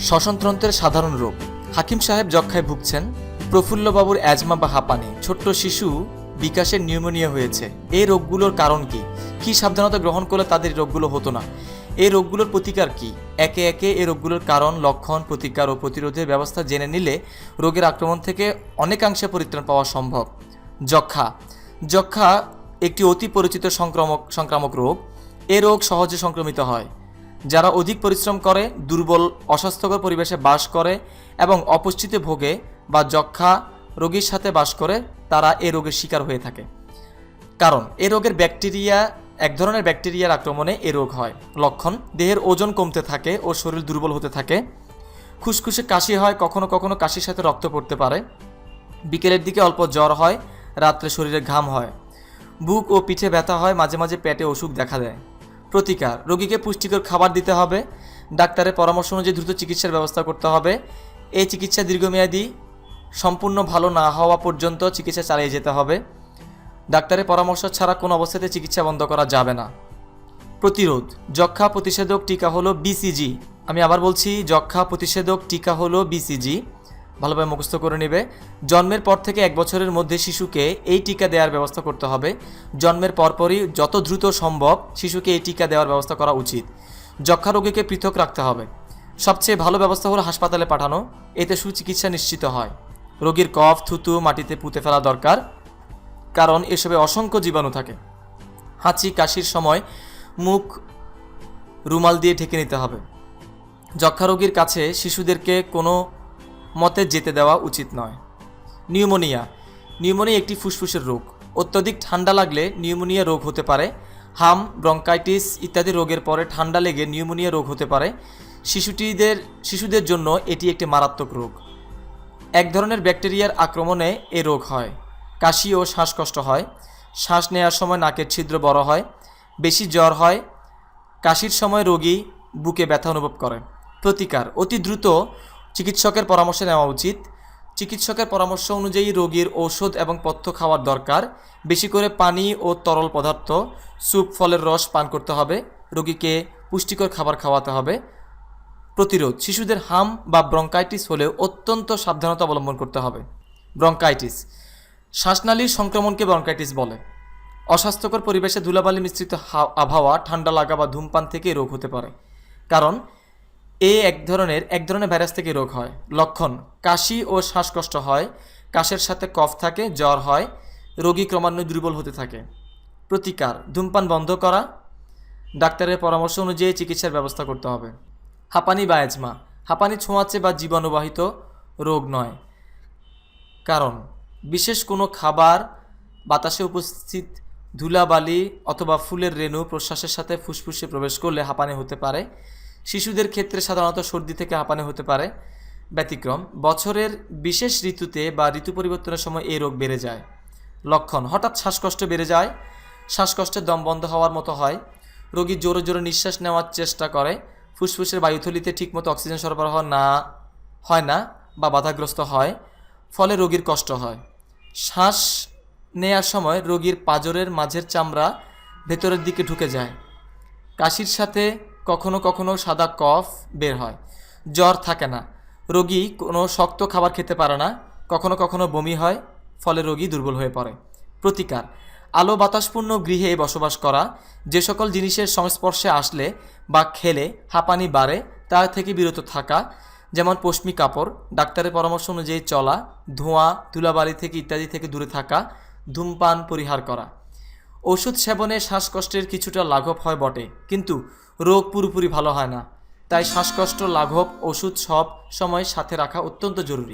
শ্বসনতন্ত্রের সাধারণ রোগ হাকিম সাহেব যক্ষায় ভুগছেন। প্রফুল্লবাবুর অ্যাজমা বা হাঁপানি, ছোট্ট শিশু বিকাশের নিউমোনিয়া হয়েছে। এই রোগগুলোর কারণ কি? কি সাবধানতা গ্রহণ করলে তাদের রোগগুলো হতো না? এই রোগগুলোর প্রতিকার কি? একে একে এই রোগগুলোর কারণ, লক্ষণ, প্রতিকার ও প্রতিরোধের ব্যবস্থা জেনে নিলে রোগের আক্রমণ থেকে অনেকাংশে পরিত্রাণ পাওয়া সম্ভব। যক্ষা। যক্ষা একটি অতি পরিচিত সংক্রামক সংক্রামক রোগ। এ রোগ সহজে সংক্রমিত হয়। যারা অধিক পরিশ্রম করে, দুর্বল, অস্বাস্থ্যকর পরিবেশে বাস করে এবং অপুষ্টিতে ভোগে বা যক্ষা রোগীর সাথে বাস করে, তারা এ রোগের শিকার হয়ে থাকে। কারণ, এ রোগের ব্যাকটেরিয়া, এক ধরনের ব্যাকটেরিয়ার আক্রমণে এ রোগ হয়। লক্ষণ, দেহের ওজন কমতে থাকে ও শরীর দুর্বল হতে থাকে। খুসখুসে কাশি হয়, কখনো কখনো কাশির সাথে রক্ত পড়তে পারে। বিকেলের দিকে অল্প জ্বর হয়, রাত্রে শরীরে ঘাম হয়। বুক ও পিঠে ব্যথা হয়, মাঝে মাঝে পেটে অসুখ দেখা দেয়। প্রতিকার। রোগীকে পুষ্টিকর খাবার দিতে হবে। ডাক্তারের পরামর্শ অনুযায়ী দ্রুত চিকিৎসার ব্যবস্থা করতে হবে। এই চিকিৎসা দীর্ঘমেয়াদী, সম্পূর্ণ ভালো না হওয়া পর্যন্ত চিকিৎসা চালিয়ে যেতে হবে। ডাক্তারের পরামর্শ ছাড়া কোনো অবস্থাতে চিকিৎসা বন্ধ করা যাবে না। প্রতিরোধ। যক্ষা প্রতিষেধক টিকা হলো বিসিজি আমি আবার বলছি যক্ষা প্রতিষেধক টিকা হলো বিসিজি ভালোভাবে মুখস্থ করে নেবে। জন্মের পর থেকে এক বছরের মধ্যে শিশুকে এই টিকা দেওয়ার ব্যবস্থা করতে হবে। জন্মের পরপরই যত দ্রুত সম্ভব শিশুকে এই টিকা দেওয়ার ব্যবস্থা করা উচিত। যক্ষা রোগীকে পৃথক রাখতে হবে। সবচেয়ে ভালো ব্যবস্থা হলো হাসপাতালে পাঠানো। এতে সুচিকিৎসা নিশ্চিত হয়। রোগীর কফ, থুতু, মাটিতে পুঁতে ফেলা দরকার, কারণ এসবে অসংখ্য জীবাণু থাকে। হাঁচি, কাশির সময় মুখ রুমাল দিয়ে ঢেকে নিতে হবে। যক্ষা রোগীর কাছে শিশুদেরকে কোনো মতে যেতে দেওয়া উচিত নয়। নিউমোনিয়া। নিউমোনিয়া একটি ফুসফুসের রোগ। অত্যধিক ঠান্ডা লাগলে নিউমোনিয়া রোগ হতে পারে। হাম, ব্রঙ্কাইটিস ইত্যাদি রোগের পরে ঠান্ডা লেগে নিউমোনিয়া রোগ হতে পারে। শিশুটিদের শিশুদের জন্য এটি একটি মারাত্মক রোগ। এক ধরনের ব্যাকটেরিয়ার আক্রমণে এ রোগ হয়। কাশি ও শ্বাসকষ্ট হয়। শ্বাস নেওয়ার সময় নাকের ছিদ্র বড় হয়। বেশি জ্বর হয়। কাশির সময় রোগী বুকে ব্যথা অনুভব করে। প্রতিকার। অতি দ্রুত চিকিৎসকের পরামর্শ নেওয়া উচিত। চিকিৎসকের পরামর্শ অনুযায়ী রোগীর ঔষধ এবং পথ্য খাওয়ার দরকার। বেশি করে পানি ও তরল পদার্থ, স্যুপ, ফলের রস পান করতে হবে। রোগীকে পুষ্টিকর খাবার খাওয়াতে হবে। প্রতিরোধ, শিশুদের হাম বা ব্রঙ্কাইটিস হলে অত্যন্ত সাবধানতা অবলম্বন করতে হবে। ব্রঙ্কাইটিস, শ্বাসনালীর সংক্রমণকে ব্রঙ্কাইটিস বলে। অস্বাস্থ্যকর পরিবেশে ধুলাবালি মিশ্রিত আবহাওয়া, ঠান্ডা লাগা বা ধূমপান থেকে রোগ হতে পারে। কারণ এ এক ধরনের এক ধরনের ভাইরাস থেকে রোগ হয়। লক্ষণ, কাশি ও শ্বাসকষ্ট হয়, কাশের সাথে কফ থাকে, জ্বর হয়, রোগী ক্রমান্বয়ে দুর্বল হতে থাকে। প্রতিকার, ধূমপান বন্ধ করা, ডাক্তারের পরামর্শ অনুযায়ী চিকিৎসার ব্যবস্থা করতে হবে। হাঁপানি বা অ্যাজমা হাঁপানি ছোঁয়াচে বা জীবাণুবাহিত রোগ নয়। কারণ, বিশেষ কোনো খাবার বাতাসে উপস্থিত ধুলাবালি অথবা ফুলের রেণু প্রশ্বাসের সাথে ফুসফুসে প্রবেশ করলে হাঁপানি হতে পারে। শিশুদের ক্ষেত্রে সাধারণত সর্দি থেকে হাঁপানি হতে পারে, ব্যতিক্রম। বছরের বিশেষ ঋতুতে বা ঋতু পরিবর্তনের সময় এই রোগ বেড়ে যায়। লক্ষণ, হঠাৎ শ্বাসকষ্ট বেড়ে যায়, শ্বাসকষ্টের দম বন্ধ হওয়ার মতো হয়, রোগী জোরে জোরে নিঃশ্বাস নেওয়ার চেষ্টা করে, ফুসফুসের বায়ুথলিতে ঠিকমতো অক্সিজেন সরবরাহ না, হয় না বা বাধাগ্রস্ত হয়, ফলে রোগীর কষ্ট হয়। শ্বাস নেয়ার সময় রোগীর পাজরের মাঝের চামড়া ভেতরের দিকে ঢুকে যায়। কাশির সাথে কখনো কখনো সাদা কফ বের হয়। জ্বর থাকে না। রোগী কোনো শক্ত খাবার খেতে পারে না। কখনো কখনো বমি হয়, ফলে রোগী দুর্বল হয়ে পড়ে। প্রতিকার, আলো বাতাসপূর্ণ গৃহে বসবাস করা। যে সকল জিনিসের সংস্পর্শে আসলে বা খেলে হাঁপানি বাড়ে, তার থেকে বিরত থাকা। যেমন পশমি কাপড়, ডাক্তারের পরামর্শ অনুযায়ী চলা, ধোঁয়া, ধুলাবালি থেকে ইত্যাদি থেকে দূরে থাকা, ধূমপান পরিহার করা। ওষুধ সেবনে শ্বাসকষ্টের কিছুটা লাঘব হয় বটে, কিন্তু রোগ পুরোপুরি ভালো হয় না। তাই শ্বাসকষ্ট, লাঘব, ওষুধ সব সময় সাথে রাখা অত্যন্ত জরুরি।